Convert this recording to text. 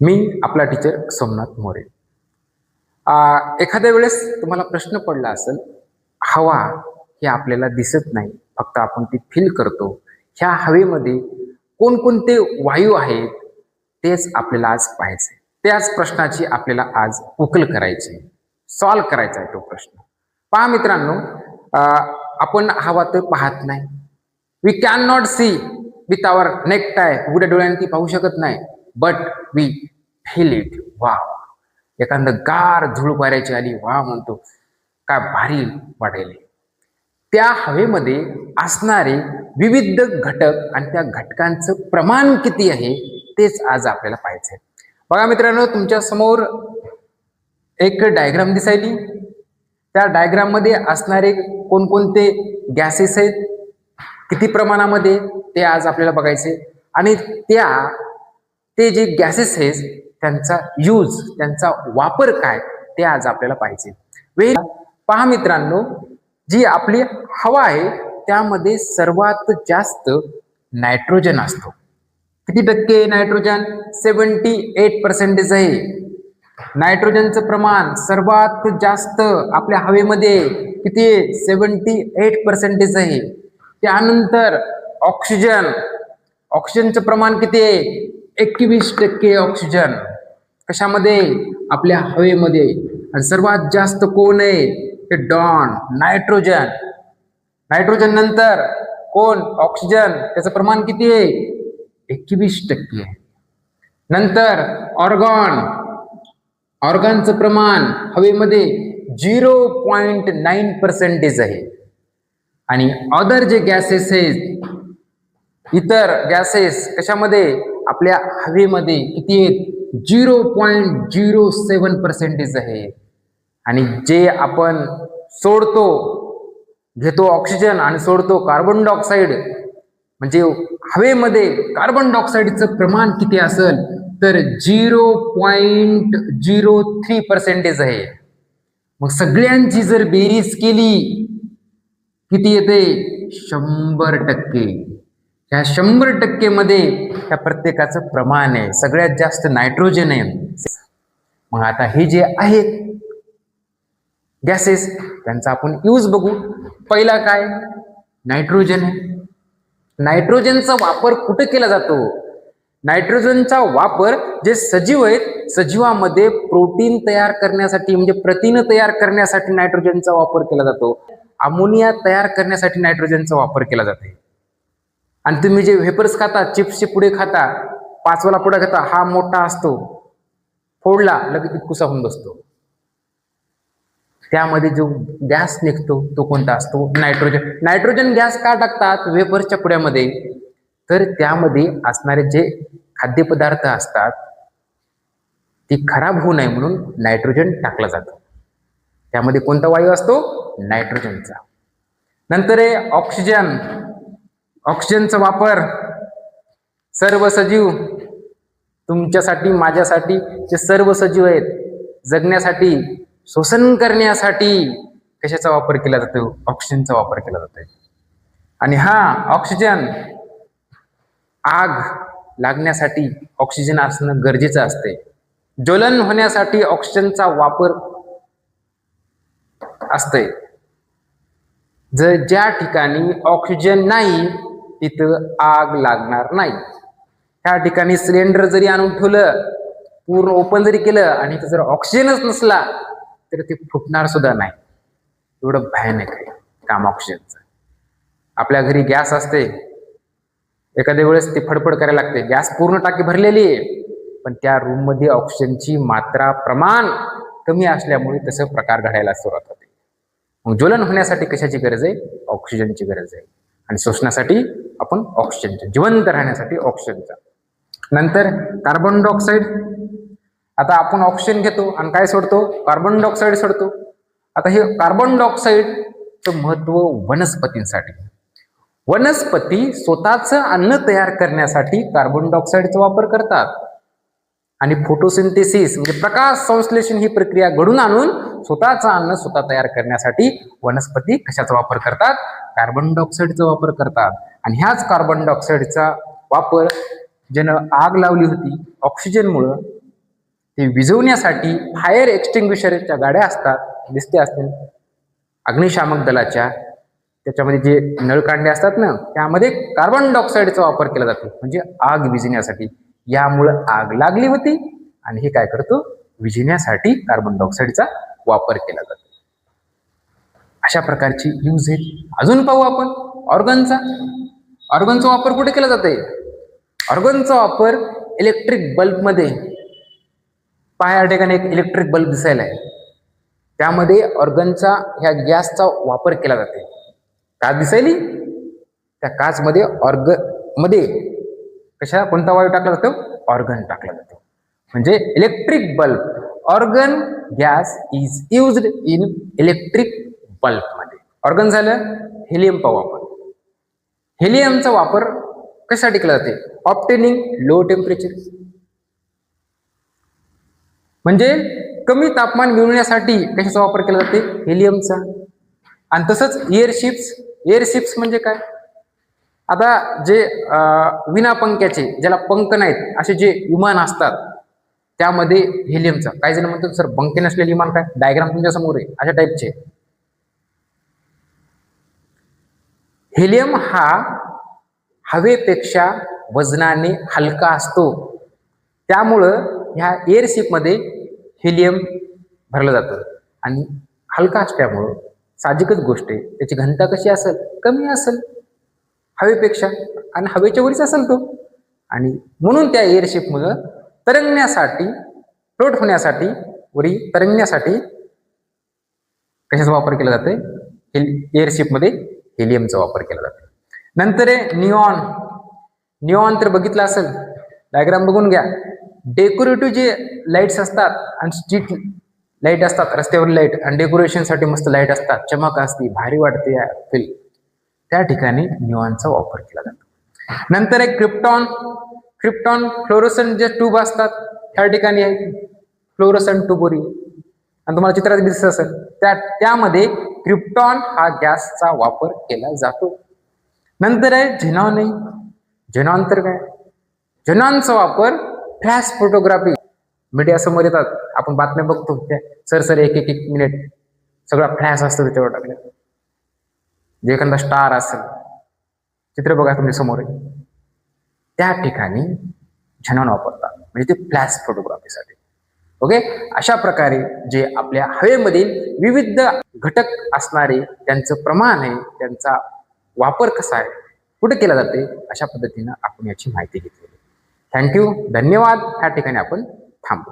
मी आपला टीचर सोमनाथ मोरे. एखाद्या वेळेस तुम्हाला प्रश्न पडला असेल हवा ही आपल्याला दिसत नाही फक्त आपण ती फील करतो. ह्या हवेमध्ये कोणकोणते वायू आहेत तेच आपल्याला आज पाहायचे त्याच प्रश्नाची आपल्याला आज उकल करायची सॉल्व करायचा आहे तो प्रश्न. पहा मित्रांनो आपण हवा तर पाहत नाही. We can not see with our naked आहे उघड्या डोळ्याने ती पाहू शकत नाही. बट वी फील इट वा एखादं गार झुळूक वाऱ्याची आली वा म्हणतो. काय भारी वाटेल त्या हवेमध्ये असणारे विविध घटक आणि त्या घटकांचं प्रमाण किती आहे तेच आज आपल्याला पाहायचं आहे बघा मित्रांनो तुमच्यासमोर एक डायग्राम दिसायली. त्या डायग्राममध्ये असणारे कोणकोणते गॅसेस आहेत किती प्रमाणामध्ये ते आज आपल्याला बघायचे आणि त्या ते जे गॅसेस आहेत त्यांचा यूज त्यांचा वापर काय ते आज आपल्याला पाहिजे. वेळ पहा मित्रांनो जी आपली हवा आहे त्यामध्ये सर्वात जास्त नायट्रोजन असतो. किती टक्के नायट्रोजन सेवन्टी एट पर्सेंटेज आहे. नायट्रोजनचं प्रमाण सर्वात जास्त आपल्या हवेमध्ये किती सेवन्टी एट पर्सेंटेज आहे. त्यानंतर ऑक्सिजन ऑक्सिजनचं प्रमाण किती आहे? एकवीस टक्के ऑक्सिजन कशामध्ये? आपल्या हवेमध्ये. आणि सर्वात जास्त कोण आहे? ते डॉन नायट्रोजन नायट्रोजन नंतर कोण? ऑक्सिजन त्याचं प्रमाण किती आहे? एकवीस टक्के नंतर ऑर्गॉन ऑर्गनचं प्रमाण हवेमध्ये झिरो पॉइंट नाईन पर्सेंटेज आहे. आणि अदर जे गॅसेस आहेत इतर गॅसेस कशामध्ये? आपल्या हवेमध्ये किती आहेत? Zero point zero seven percentage आहे. आणि जे आपण सोडतो घेतो ऑक्सिजन आणि सोडतो कार्बन डायऑक्साईड म्हणजे हवेमध्ये कार्बन डायऑक्साईडचं प्रमाण किती असेल तर zero point zero three percentage आहे. मग सगळ्यांची जर बेरीज केली किती येते? शंभर टक्के. ह्या शंभर टक्के मध्ये ह्या प्रत्येकाचं प्रमाण आहे. सगळ्यात जास्त नायट्रोजन आहे. मग आता हे जे आहेत गॅसेस त्यांचा आपण यूज बघू. पहिला काय? नायट्रोजन आहे. नायट्रोजनचा वापर कुठे केला जातो? नायट्रोजनचा वापर जे सजीव आहेत सजीवामध्ये प्रोटीन तयार करण्यासाठी म्हणजे प्रथिन तयार करण्यासाठी नायट्रोजनचा वापर केला जातो. अमोनिया तयार करण्यासाठी नायट्रोजनचा वापर केला जातो. आणि तुम्ही जे व्हेपर्स खाता चिप्सचे पुढे खाता पाचवाला पुढे खाता हा मोठा असतो. फोडला लगेच इतकुसा होऊन बसतो. त्यामध्ये जो गॅस निघतो तो कोणता असतो? नायट्रोजन. नायट्रोजन गॅस का टाकतात? वेपर्सच्या पुड्यामध्ये. तर त्यामध्ये असणारे जे खाद्यपदार्थ असतात ती खराब होऊ नये म्हणून नायट्रोजन टाकलं जातं. त्यामध्ये कोणता वायू असतो? नायट्रोजनचा. नंतर आहे ऑक्सिजन. ऑक्सिजनचा वापर. सर्व सजीव तुमच्यासाठी माझ्यासाठी जे सर्व सजीव आहेत जगण्यासाठी श्वसन करण्यासाठी कशाचा वापर केला जातो? ऑक्सिजनचा वापर केला जातोय. आणि हा ऑक्सिजन आग लागण्यासाठी ऑक्सिजन असणं गरजेचं असते ज्वलन होण्यासाठी ऑक्सिजनचा वापर असते जर ज्या ठिकाणी ऑक्सिजन नाही तिथं आग लागणार नाही. त्या ठिकाणी सिलेंडर जरी आणून ठेवलं पूर्ण ओपन जरी केलं आणि जर ऑक्सिजनच नसला तर ते फुटणार सुद्धा नाही. एवढं भयानक आहे काम ऑक्सिजनचं. आपल्या घरी गॅस असते. एखाद्या वेळेस ते फडफड करायला लागते. गॅस पूर्ण टाकी भरलेली आहे पण त्या रूममध्ये ऑक्सिजनची मात्रा प्रमाण कमी असल्यामुळे तसं प्रकार घडायला सुरुवात होते. मग ज्वलन होण्यासाठी कशाची गरज आहे? ऑक्सिजनची गरज आहे. आणि शोषणासाठी आपण ऑक्सिजनचा जिवंत राहण्यासाठी ऑक्सिजनचा नंतर कार्बन डायऑक्साईड आता आपण ऑक्सिजन घेतो आणि काय सोडतो? कार्बन डायऑक्साईड सोडतो. आता हे कार्बन डायऑक्साईडचं महत्त्व वनस्पतींसाठी. वनस्पती स्वतःचं अन्न तयार करण्यासाठी कार्बन डायऑक्साईडचा वापर करतात. आणि फोटोसिंथेसिस म्हणजे प्रकाश संश्लेषण ही प्रक्रिया घडून आणून स्वतःचं अन्न स्वतः तयार करण्यासाठी वनस्पती कशाचा वापर करतात? कार्बन डायऑक्साईडचा वापर करतात. आणि ह्याच कार्बन डायऑक्साईडचा वापर ज्यानं आग लावली होती ऑक्सिजनमुळं ते विझवण्यासाठी फायर एक्स्टिंग्विशरच्या गाड्या असतात दिसते असतील. अग्निशामक दलाच्या त्याच्यामध्ये जे नळकांडे असतात ना त्यामध्ये कार्बन डायऑक्साईडचा वापर केला जातो. म्हणजे आग विझण्यासाठी. यामुळं आग लागली होती आणि हे काय करतो? विझण्यासाठी कार्बन डायऑक्साईडचा वापर केला जातो. अशा प्रकारची यूज आहेत. अजून पाहू आपण. ऑर्गनचा ऑर्गनचा वापर कुठे केला जाते ऑर्गनचा वापर इलेक्ट्रिक बल्बमध्ये पाया ठिकाणी एक इलेक्ट्रिक बल्ब दिसायला आहे. त्यामध्ये ऑर्गनचा ह्या गॅसचा वापर केला जाते काच दिसायली? त्या काचमध्ये ऑर्गमध्ये. कशा कोणता वायू टाकला जातो? ऑर्गन टाकला जातो. म्हणजे electric bulb argon gas is used in electric बल्कमध्ये ऑर्गन झालं हेलियम पाहू आपण. हेलियमचा वापर कशासाठी केला जाते? ऑप्टेनिंग लो टेम्परेचर म्हणजे कमी तापमान मिळवण्यासाठी कशाचा वापर केला जाते? हेलियमचा आणि तसंच एअरशिप्स एअरशिप्स म्हणजे काय? आता जे विना पंख्याचे ज्याला पंख नाहीत असे जे विमान असतात त्यामध्ये हेलियमचा काही जण म्हणतात सर पंखे नसलेले विमान काय? डायग्राम तुमच्यासमोर आहे अशा टाईपचे हेलियम हा हवेपेक्षा वजनाने हलका असतो. त्यामुळं ह्या एअरशिपमध्ये हेलियम भरलं जातं. आणि हलका असल्यामुळं साहजिकच गोष्ट आहे. त्याची घनता कशी असेल? कमी असेल. हवेपेक्षा आणि हवेच्या वरीच असेल तो. आणि म्हणून त्या एअरशिपमुळं तरंगण्यासाठी फ्लोट होण्यासाठी वरी तरंगण्यासाठी कशाचा वापर केला जातोय? हेल एअरशिपमध्ये हेलियमचा वापर केला जातो. नंतर आहे निऑन निऑन तर बघितलं असेल. डायग्राम बघून घ्या. डेकोरेटिव्ह जे लाईट्स असतात आणि स्ट्रीट लाइट असतात रस्त्यावर लाइट आणि डेकोरेशनसाठी मस्त लाइट असतात. चमक असते भारी वाटते फील त्या ठिकाणी निऑनचा वापर केला जातो. नंतर एक क्रिप्टॉन क्रिप्टॉन फ्लोरोसन जे ट्यूब असतात त्या ठिकाणी आहे. फ्लोरोसन ट्यूबोरी आणि तुम्हाला चित्रात दिसत असेल. त्या त्यामध्ये क्रिप्टॉन हा गॅसचा वापर केला जातो. नंतर आहे झेनॉन आहे. झेनॉन तर काय? झेनॉनचा वापर फ्लॅश फोटोग्राफी. मीडिया समोर येतात. आपण बातम्या बघतो. त्या सर सर एक एक एक मिनिट. सगळा फ्लॅश असतो त्याच्यावर टाकले. जे एखादा स्टार असेल. चित्र बघा तुमच्यासमोर. त्या ठिकाणी झेनॉन वापरतात. म्हणजे ते फ्लॅश फोटोग्राफीसाठी. ओके? अशा प्रकारे जे आपल्या हवेमधील विविध घटक असणारे त्यांचं प्रमाण आहे त्यांचा वापर कसा आहे कुठे केला जाते अशा पद्धतीनं आपण याची माहिती घेतलेली थँक्यू धन्यवाद. या ठिकाणी आपण थांबू.